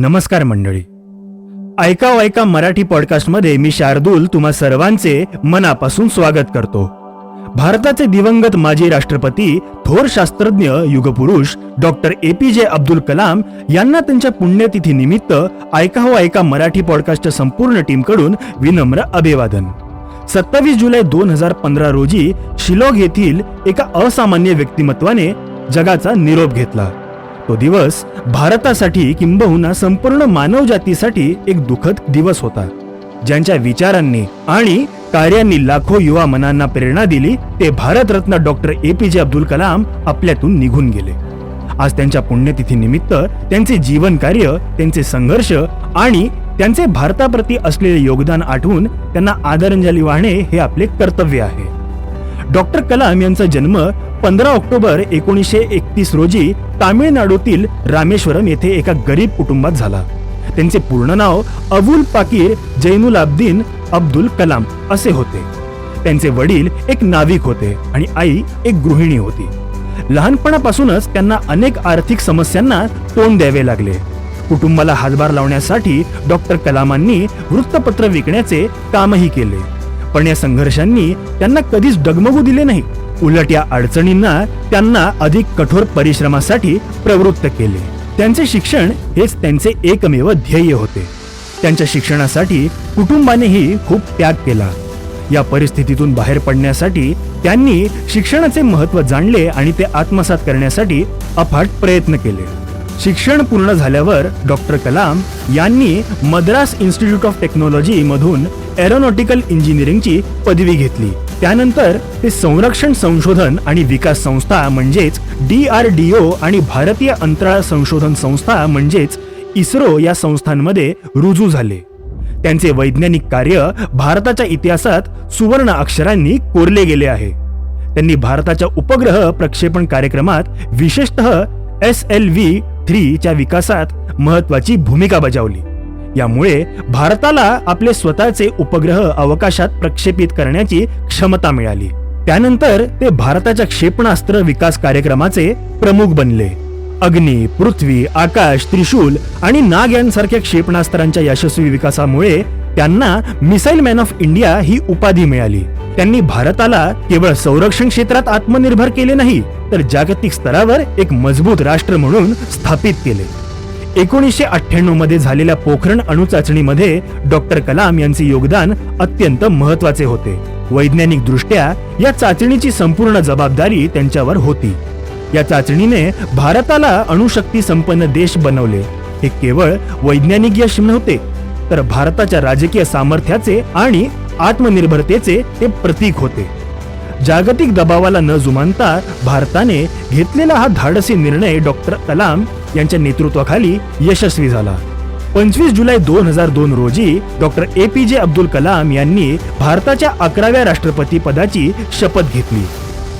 नमस्कार मंडळी. ऐका ऐका मराठी पॉडकास्टमध्ये मी शार्दूल तुम्हा सर्वांचे मनापासून स्वागत करतो. भारताचे दिवंगत माजी राष्ट्रपती थोर शास्त्रज्ञ युगपुरुष डॉक्टर ए पी जे अब्दुल कलाम यांना त्यांच्या पुण्यतिथीनिमित्त ऐका हो ऐका मराठी पॉडकास्टच्या संपूर्ण टीमकडून विनम्र अभिवादन. सत्तावीस जुलै दोन हजार पंधरा रोजी शिलॉग येथील एका असामान्य व्यक्तिमत्वाने जगाचा निरोप घेतला. तो दिवस भारतासाठी किंबहुना संपूर्ण मानवजातीसाठी एक दुःखद दिवस होता. ज्यांच्या विचारांनी आणि कार्यांनी लाखो युवा मनांना प्रेरणा दिली ते भारतरत्न डॉक्टर ए पी जे अब्दुल कलाम आपल्यातून निघून गेले. आज त्यांच्या पुण्यतिथीनिमित्त त्यांचे जीवन कार्य त्यांचे संघर्ष आणि त्यांचे भारताप्रती असलेले योगदान आठवून त्यांना आदरांजली वाहणे हे आपले कर्तव्य आहे. डॉक्टर कलाम यांचा जन्म पंधरा ऑक्टोबर एकोणीसशे एकतीस रोजी तामिळनाडूतील रामेश्वरम येथे एका गरीब कुटुंबात झाला. त्यांचे पूर्ण नाव अबुल पाकीर जैनुल अब्दीन अब्दुल कलाम असे होते. त्यांचे वडील एक नाविक होते आणि आई एक गृहिणी होती. लहानपणापासूनच त्यांना अनेक आर्थिक समस्यांना तोंड द्यावे लागले. कुटुंबाला हातभार लावण्यासाठी डॉक्टर कलामांनी वृत्तपत्र विकण्याचे कामही केले. पण या संघर्षांनी त्यांना कधीच डगमगू दिले नाही. उलट या अडचणींना त्यांना अधिक कठोर परिश्रमासाठी प्रवृत्त केले. त्यांचे शिक्षण हेच त्यांचे एकमेव ध्येय होते. त्यांच्या शिक्षणासाठी कुटुंबानेही खूप त्याग केला. या परिस्थितीतून बाहेर पडण्यासाठी त्यांनी शिक्षणाचे महत्त्व जाणले आणि ते आत्मसात करण्यासाठी अफाट प्रयत्न केले. शिक्षण पूर्ण झाल्यावर डॉक्टर कलाम यांनी मद्रास इन्स्टिट्यूट ऑफ टेक्नॉलॉजी मधून एरोनॉटिकल इंजिनिअरिंगची पदवी घेतली. त्यानंतर ते संरक्षण संशोधन आणि विकास संस्था म्हणजेच डी आर डी ओ आणि भारतीय अंतराळ संशोधन संस्था म्हणजेच इस्रो या संस्थांमध्ये रुजू झाले. त्यांचे वैज्ञानिक कार्य भारताच्या इतिहासात सुवर्ण अक्षरांनी कोरले गेले आहे. त्यांनी भारताच्या उपग्रह प्रक्षेपण कार्यक्रमात विशेषतः एस एल व्ही थ्रीच्या विकासात महत्वाची भूमिका बजावली. यामुळे भारताला आपले स्वतःचे उपग्रह अवकाशात प्रक्षेपित करण्याची क्षमता मिळाली. त्यानंतर ते भारताच्या क्षेपणास्त्र विकास कार्यक्रमाचे प्रमुख बनले. अग्नी पृथ्वी आकाश त्रिशूल आणि नाग यांसारख्या क्षेपणास्त्रांच्या यशस्वी विकासामुळे त्यांना मिसाईल मॅन ऑफ इंडिया ही उपाधी मिळाली. त्यांनी भारताला केवळ संरक्षण क्षेत्रात आत्मनिर्भर केले नाही तर जागतिक स्तरावर एक मजबूत राष्ट्र म्हणून स्थापित केले. एकोणीसशे अठ्ठ्याण्णवमध्ये झालेल्या पोखरण अणुचाचणीमध्ये डॉक्टर कलाम यांचे योगदान अत्यंत महत्त्वाचे होते. वैज्ञानिक दृष्ट्या या चाचणीची संपूर्ण जबाबदारी त्यांच्यावर होती. या चाचणीने भारताला अणुशक्ती संपन्न देश बनवले. हे केवळ वैज्ञानिक यश नव्हते तर भारताच्या राजकीय सामर्थ्याचे आणि आत्मनिर्भरतेचे ते प्रतीक होते. जागतिक दबावाला न जुमानता भारताने घेतलेला हा धाडसी निर्णय डॉक्टर कलाम यांच्या नेतृत्वाखाली यशस्वी झाला. पंचवीस जुलै दोन हजार दोन रोजी डॉक्टर ए पी जे अब्दुल कलाम यांनी भारताच्या अकराव्या राष्ट्रपती पदाची शपथ घेतली.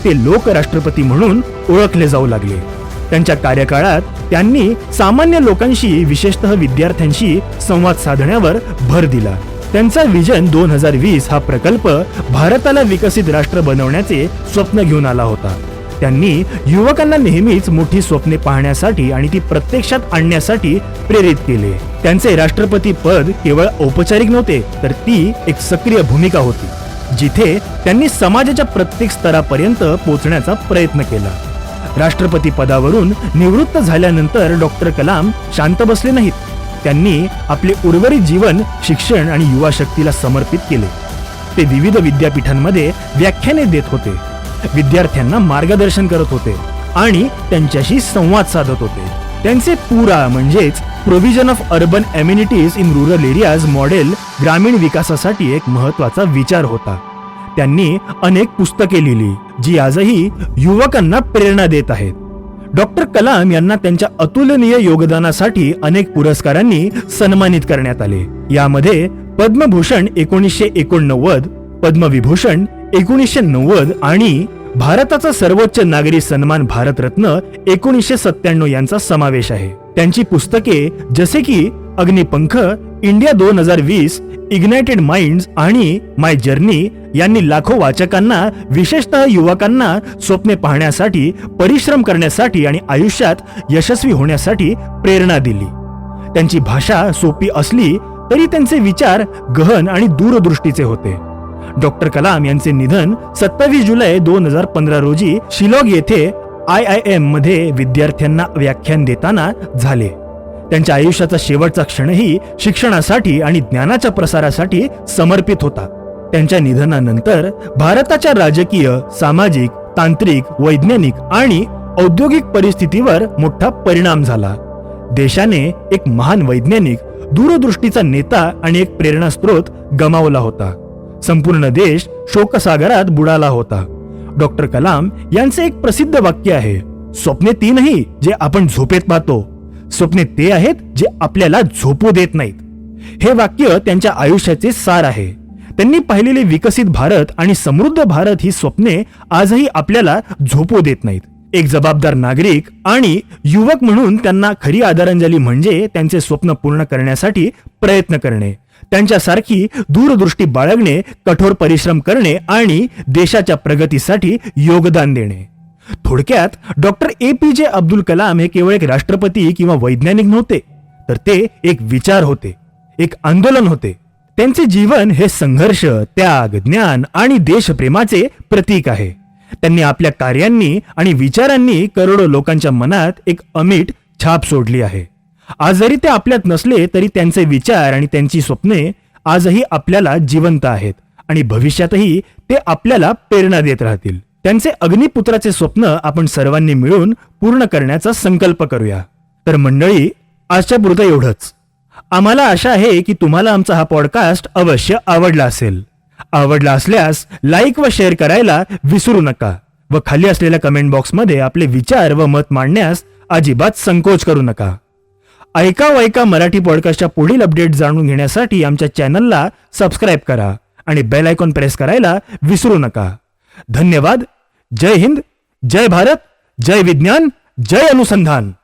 ते लोक राष्ट्रपती म्हणून ओळखले जाऊ लागले. त्यांच्या कार्यकाळात त्यांनी सामान्य लोकांशी विशेषतः विद्यार्थ्यांशी संवाद साधण्यावर भर दिला. त्यांचा विजन दोन हजार वीस हा प्रकल्प भारताला विकसित राष्ट्र बनवण्याचे स्वप्न घेऊन आला होता. त्यांनी युवकांना नेहमीच मोठी स्वप्ने पाहण्यासाठी आणि ती प्रत्यक्षात आणण्यासाठी प्रेरित केले. त्यांचे राष्ट्रपती पद केवळ औपचारिक नव्हते तर ती एक सक्रिय भूमिका होती जिथे त्यांनी समाजाच्या प्रत्येक स्तरापर्यंत पोहोचण्याचा प्रयत्न केला. राष्ट्रपती पदावरून निवृत्त झाल्यानंतर डॉक्टर कलाम शांत बसले नाहीत. त्यांनी आपले उर्वरित जीवन शिक्षण आणि युवा शक्तीला समर्पित केले. ते विविध विद्यापीठांमध्ये व्याख्याने देत होते. विद्यार्थ्यांना मार्गदर्शन करत होते आणि त्यांच्याशी संवाद साधत होते. त्यांचे पुरा म्हणजेच provision of urban amenities in rural areas model ग्रामीण विकासासाठी एक महत्त्वाचा विचार होता. त्यांनी अनेक पुस्तके लिहिली जी आजही युवकांना प्रेरणा देत आहेत. डॉक्टर कलाम यांना त्यांच्या अतुलनीय योगदानासाठी अनेक पुरस्कारांनी सन्मानित करण्यात आले. यामध्ये पद्मभूषण एकोणीसशे एकोणनव्वद पद्मविभूषण एकोणीसशे नव्वद आणि भारताचा सर्वोच्च नागरी सन्मान भारतरत्न एकोणीसशे सत्त्याण्णव यांचा समावेश आहे. त्यांची पुस्तके जसे की अग्निपंख इंडिया दोन हजार वीस इग्नायटेड माइंड आणि माय जर्नी यांनी लाखो वाचकांना विशेषतः युवकांना स्वप्ने पाहण्यासाठी परिश्रम करण्यासाठी आणि आयुष्यात यशस्वी होण्यासाठी प्रेरणा दिली. त्यांची भाषा सोपी असली तरी त्यांचे विचार गहन आणि दूरदृष्टीचे होते. डॉक्टर कलाम यांचे निधन सत्तावीस जुलै दोन हजार पंधरा रोजी शिलॉग येथे आय आय एममध्ये विद्यार्थ्यांना व्याख्यान देताना झाले. त्यांच्या आयुष्याचा शेवटचा क्षणही शिक्षणासाठी आणि ज्ञानाच्या प्रसारासाठी समर्पित होता. त्यांच्या निधनानंतर भारताच्या राजकीय सामाजिक तांत्रिक वैज्ञानिक आणि औद्योगिक परिस्थितीवर मोठा परिणाम झाला. देशाने एक महान वैज्ञानिक दूरदृष्टीचा नेता आणि एक प्रेरणास्त्रोत गमावला होता. संपूर्ण देश शोकसागरात बुडाला होता. डॉक्टर कलाम यांचे एक प्रसिद्ध वाक्य आहे स्वप्ने तीनही जे आपण झोपेत पाहतो स्वप्ने ते आहेत जे आपल्याला झोपू देत नाहीत. हे वाक्य त्यांच्या आयुष्याचे सार आहे. त्यांनी पाहिलेले विकसित भारत आणि समृद्ध भारत ही स्वप्ने आजही आपल्याला झोपू देत नाहीत. एक जबाबदार नागरिक आणि युवक म्हणून त्यांना खरी आदरांजली म्हणजे त्यांचे स्वप्न पूर्ण करण्यासाठी प्रयत्न करणे. त्यांच्यासारखी दूरदृष्टी बाळगणे कठोर परिश्रम करणे आणि देशाच्या प्रगतीसाठी योगदान देणे. थोडक्यात डॉक्टर ए पी जे अब्दुल कलाम हे केवळ एक राष्ट्रपती किंवा वैज्ञानिक नव्हते तर ते एक विचार होते एक आंदोलन होते. त्यांचे जीवन हे संघर्ष त्याग ज्ञान आणि देशप्रेमाचे प्रतीक आहे. त्यांनी आपल्या कार्यांनी आणि विचारांनी करोडो लोकांच्या मनात एक अमीट छाप सोडली आहे. आज जरी ते आपल्यात नसले तरी त्यांचे विचार आणि त्यांची स्वप्ने आजही आपल्याला जिवंत आहेत आणि भविष्यातही ते आपल्याला प्रेरणा देत राहतील. त्यांचे अग्निपुत्राचे स्वप्न आपण सर्वांनी मिळून पूर्ण करण्याचा संकल्प करूया. तर मंडळी आजच्या पुरतं एवढंच. आम्हाला आशा आहे की तुम्हाला आमचा हा पॉडकास्ट अवश्य आवडला असेल. आवडला असल्यास लाईक व शेअर करायला विसरू नका व खाली असलेल्या कमेंट बॉक्समध्ये आपले विचार व मत मांडण्यास अजिबात संकोच करू नका. ऐका व ऐका मराठी पॉडकास्टच्या पुढील अपडेट जाणून घेण्यासाठी आमच्या चॅनलला सबस्क्राईब करा आणि बेल आयकॉन प्रेस करायला विसरू नका. धन्यवाद. जय हिंद जय भारत जय विज्ञान जय अनुसंधान।